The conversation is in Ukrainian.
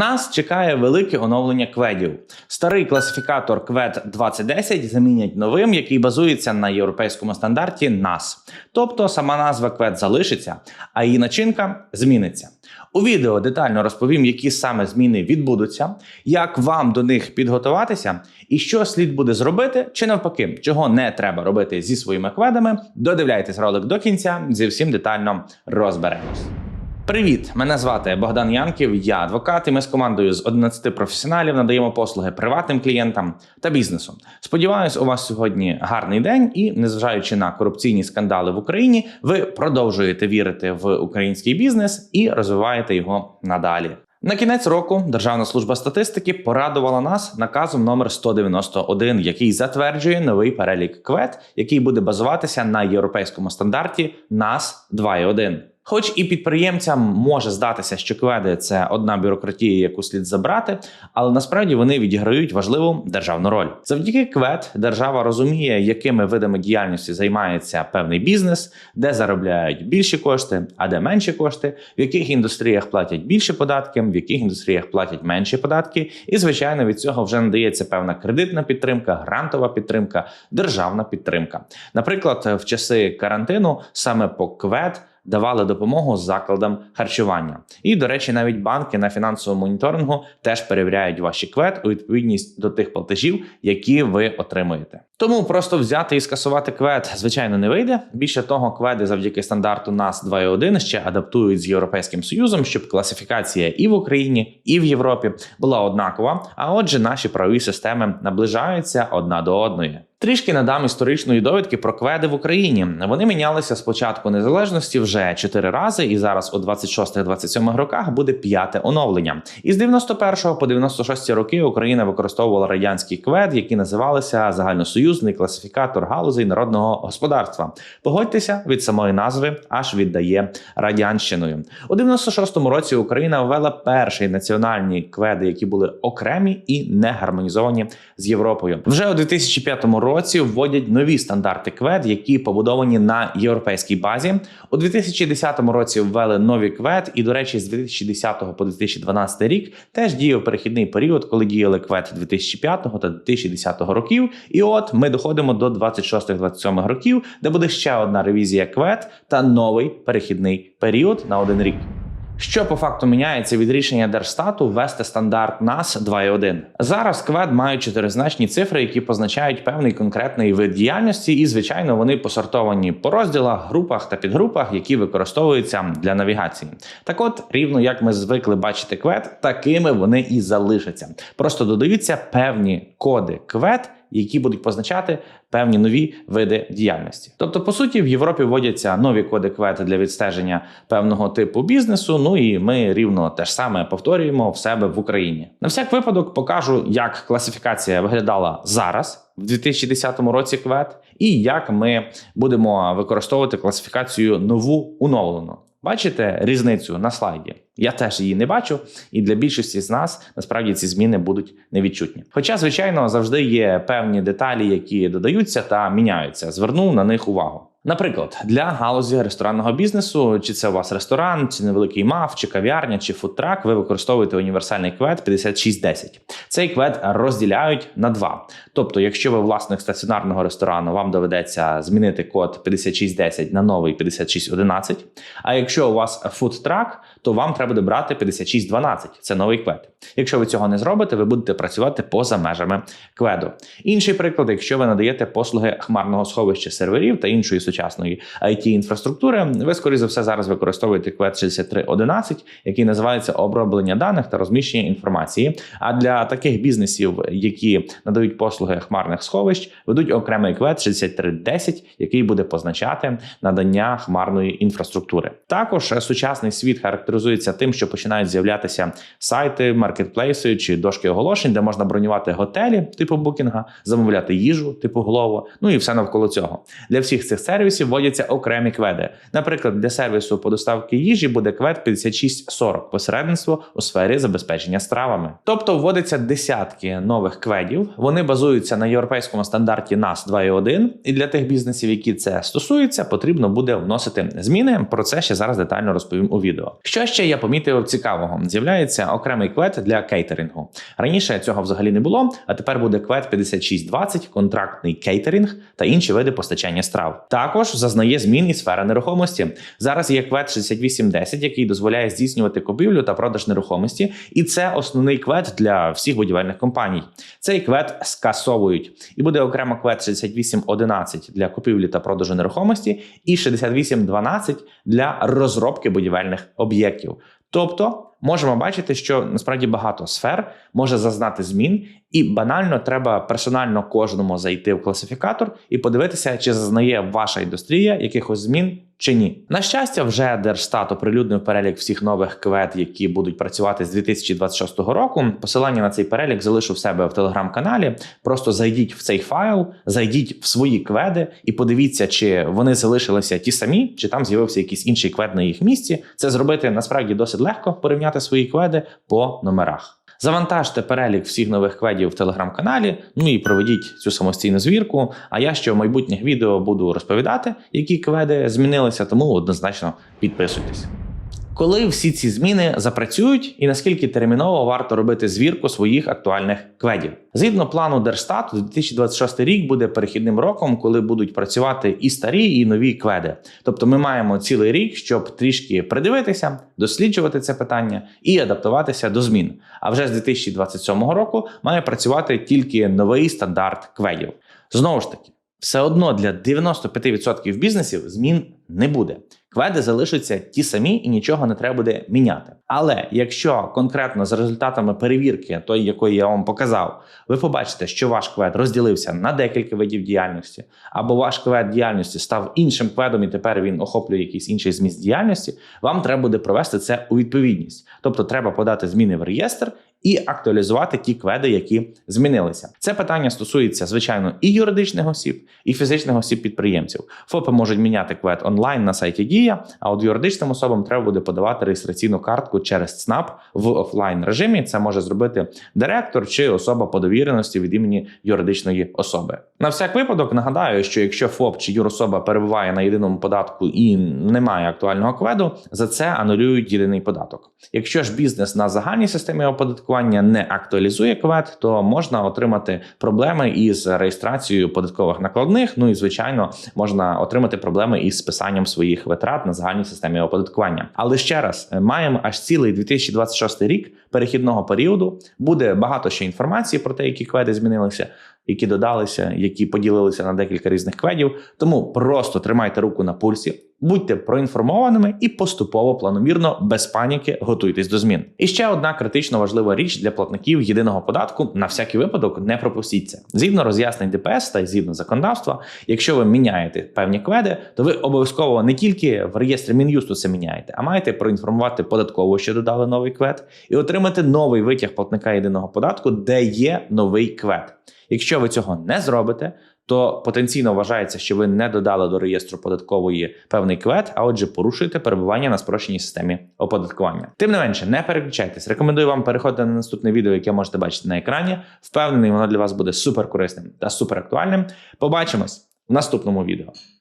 Нас чекає велике оновлення кведів. Старий класифікатор квед 2010 замінять новим, який базується на європейському стандарті NAS. Тобто сама назва квед залишиться, а її начинка зміниться. У відео детально розповім, які саме зміни відбудуться, як вам до них підготуватися, і що слід буде зробити, чи навпаки, чого не треба робити зі своїми кведами. Додивляйтесь ролик до кінця, зі всім детально розберемось. Привіт, мене звати Богдан Янків. Я адвокат. і Ми з командою з 11 професіоналів надаємо послуги приватним клієнтам та бізнесу. Сподіваюсь, у вас сьогодні гарний день, і незважаючи на корупційні скандали в Україні, ви продовжуєте вірити в український бізнес і розвиваєте його надалі. На кінець року Державна служба статистики порадувала нас наказом номер 191, який затверджує новий перелік квет, який буде базуватися на європейському стандарті NAS 2.1. Хоч і підприємцям може здатися, що кведи це одна бюрократія, яку слід забрати, але насправді вони відіграють важливу державну роль. Завдяки квед держава розуміє, якими видами діяльності займається певний бізнес, де заробляють більші кошти, а де менші кошти, в яких індустріях платять більше податки, в яких індустріях платять менші податки. І звичайно від цього вже надається певна кредитна підтримка, грантова підтримка, державна підтримка. Наприклад, в часи карантину саме по квед давали допомогу закладам харчування. І, до речі, навіть банки на фінансовому моніторингу теж перевіряють ваші квет у відповідність до тих платежів, які ви отримуєте. Тому просто взяти і скасувати квет, звичайно, не вийде. Більше того, кведи завдяки стандарту NAS 2.1 ще адаптують з Європейським Союзом, щоб класифікація і в Україні, і в Європі була однакова. А отже, наші правові системи наближаються одна до одної. Трішки надам історичної довідки про кведи в Україні. Вони мінялися з початку незалежності вже чотири рази, і зараз у 26-27 роках буде п'яте оновлення. Із 91 по 96 роки Україна використовувала радянський квед, які називалися загальносоюзний класифікатор галузей народного господарства. Погодьтеся від самої назви, аж віддає радянщиною. У 96-му році Україна ввела перші національні кведи, які були окремі і не гармонізовані з Європою. Вже у 2005 році вводять нові стандарти квед, які побудовані на європейській базі. У 2010 році ввели нові квед, і, до речі, з 2010 по 2012 рік теж діяв перехідний період, коли діяли квед 2005 та 2010 років. І от ми доходимо до 26-27 років, де буде ще одна ревізія квед та новий перехідний період на один рік. Що по факту міняється від рішення Держстату ввести стандарт NAS 2.1? Зараз квед мають чотиризначні цифри, які позначають певний конкретний вид діяльності, і звичайно вони посортовані по розділах, групах та підгрупах, які використовуються для навігації. Так, от рівно як ми звикли бачити квед, такими вони і залишаться. Просто додаються певні коди квед. Які будуть позначати певні нові види діяльності, тобто, по суті, в Європі вводяться нові коди квет для відстеження певного типу бізнесу. Ну і ми рівно те ж саме повторюємо в себе в Україні. На всяк випадок покажу, як класифікація виглядала зараз в 2010 році квет, і як ми будемо використовувати класифікацію нову оновлену. Бачите різницю на слайді? Я теж її не бачу, і для більшості з нас насправді ці зміни будуть невідчутні. Хоча, звичайно, завжди є певні деталі, які додаються та міняються. Звернув на них увагу. Наприклад, для галузі ресторанного бізнесу, чи це у вас ресторан, чи невеликий МАФ, чи кав'ярня, чи фудтрак, ви використовуєте універсальний квет 5610. Цей квет розділяють на два. Тобто, якщо ви власник стаціонарного ресторану, вам доведеться змінити код 5610 на новий 5611. А якщо у вас фудтрак, то вам треба добрати 5612. Це новий квет. Якщо ви цього не зробите, ви будете працювати поза межами кведу. Інший приклад, якщо ви надаєте послуги хмарного сховища серверів та іншої сучасної it інфраструктури, ви скоріше за все зараз використовуєте квет 6311, який називається оброблення даних та розміщення інформації. А для таких бізнесів, які надають послуги хмарних сховищ, ведуть окремий квет 6310, який буде позначати надання хмарної інфраструктури. Також сучасний світ характеризується тим, що починають з'являтися сайти, маркетплейси чи дошки оголошень, де можна бронювати готелі типу букінга, замовляти їжу типу Glovo, ну і все навколо цього. Для всіх цих сервісів вводяться окремі кведи. Наприклад, для сервісу по доставки їжі буде квед 5640 посередництво у сфері забезпечення стравами. Тобто вводиться десятки нових кведів. Вони базуються на європейському стандарті NAS 2.1, і для тих бізнесів, які це стосується, потрібно буде вносити зміни. Про це ще зараз детально розповім у відео. Що Що ще я помітив цікавого? З'являється окремий квет для кейтерингу. Раніше цього взагалі не було, а тепер буде квет 5620, контрактний кейтеринг та інші види постачання страв. Також зазнає змін і сфера нерухомості. Зараз є квет 6810, який дозволяє здійснювати купівлю та продаж нерухомості, і це основний квет для всіх будівельних компаній. Цей квет скасовують, і буде окремо квет 6811 для купівлі та продажу нерухомості, і 6812 для розробки будівельних об'єктів. Тобто можемо бачити, що насправді багато сфер може зазнати змін, і банально треба персонально кожному зайти в класифікатор і подивитися, чи зазнає ваша індустрія якихось змін чи ні. На щастя, вже Держстат оприлюднив перелік всіх нових квет, які будуть працювати з 2026 року. Посилання на цей перелік залишу в себе в телеграм-каналі. Просто зайдіть в цей файл, зайдіть в свої кведи і подивіться, чи вони залишилися ті самі, чи там з'явився якийсь інший квед на їх місці. Це зробити насправді досить легко порівняти свої кведи по номерах. Завантажте перелік всіх нових кведів в телеграм-каналі, ну і проведіть цю самостійну звірку. А я ще в майбутніх відео буду розповідати, які кведи змінилися, тому однозначно підписуйтесь. Коли всі ці зміни запрацюють, і наскільки терміново варто робити звірку своїх актуальних кведів? Згідно плану Держстату, 2026 рік буде перехідним роком, коли будуть працювати і старі, і нові кведи. Тобто, ми маємо цілий рік, щоб трішки придивитися, досліджувати це питання і адаптуватися до змін. А вже з 2027 року має працювати тільки новий стандарт кведів. Знову ж таки, все одно для 95% бізнесів змін не буде. Кведи залишаться ті самі і нічого не треба буде міняти. Але якщо конкретно за результатами перевірки, той, якої я вам показав, ви побачите, що ваш квед розділився на декілька видів діяльності, або ваш квед діяльності став іншим кведом, і тепер він охоплює якийсь інший зміст діяльності, вам треба буде провести це у відповідність. Тобто треба подати зміни в реєстр і актуалізувати ті кведи, які змінилися. Це питання стосується, звичайно, і юридичних осіб, і фізичних осіб підприємців. ФОПи можуть міняти квед онлайн на сайті Дія, а от юридичним особам треба буде подавати реєстраційну картку через ЦНАП в офлайн режимі. Це може зробити директор чи особа по довіреності від імені юридичної особи. На всяк випадок нагадаю, що якщо ФОП чи юрособа перебуває на єдиному податку і не має актуального кведу, за це анулюють єдиний податок. Якщо ж бізнес на загальній системі оподаткування не актуалізує квед, то можна отримати проблеми із реєстрацією податкових накладних. Ну і звичайно, можна отримати проблеми із списанням своїх витрат на загальній системі оподаткування. Але ще раз маємо аж цілий 2026 рік перехідного періоду. Буде багато ще інформації про те, які кведи змінилися. Які додалися, які поділилися на декілька різних кведів. Тому просто тримайте руку на пульсі, будьте проінформованими і поступово, планомірно, без паніки готуйтесь до змін. І ще одна критично важлива річ для платників єдиного податку на всякий випадок не пропустіть це. Згідно роз'яснень ДПС та згідно законодавства, якщо ви міняєте певні кведи, то ви обов'язково не тільки в реєстрі Мін'юсту це міняєте, а маєте проінформувати податково, що додали новий квед, і отримати новий витяг платника єдиного податку, де є новий квед. Якщо ви цього не зробите, то потенційно вважається, що ви не додали до реєстру податкової певний квет, а отже, порушуєте перебування на спрощеній системі оподаткування. Тим не менше, не переключайтесь. Рекомендую вам переходити на наступне відео, яке можете бачити на екрані. Впевнений, воно для вас буде супер корисним та супер актуальним. Побачимось в наступному відео.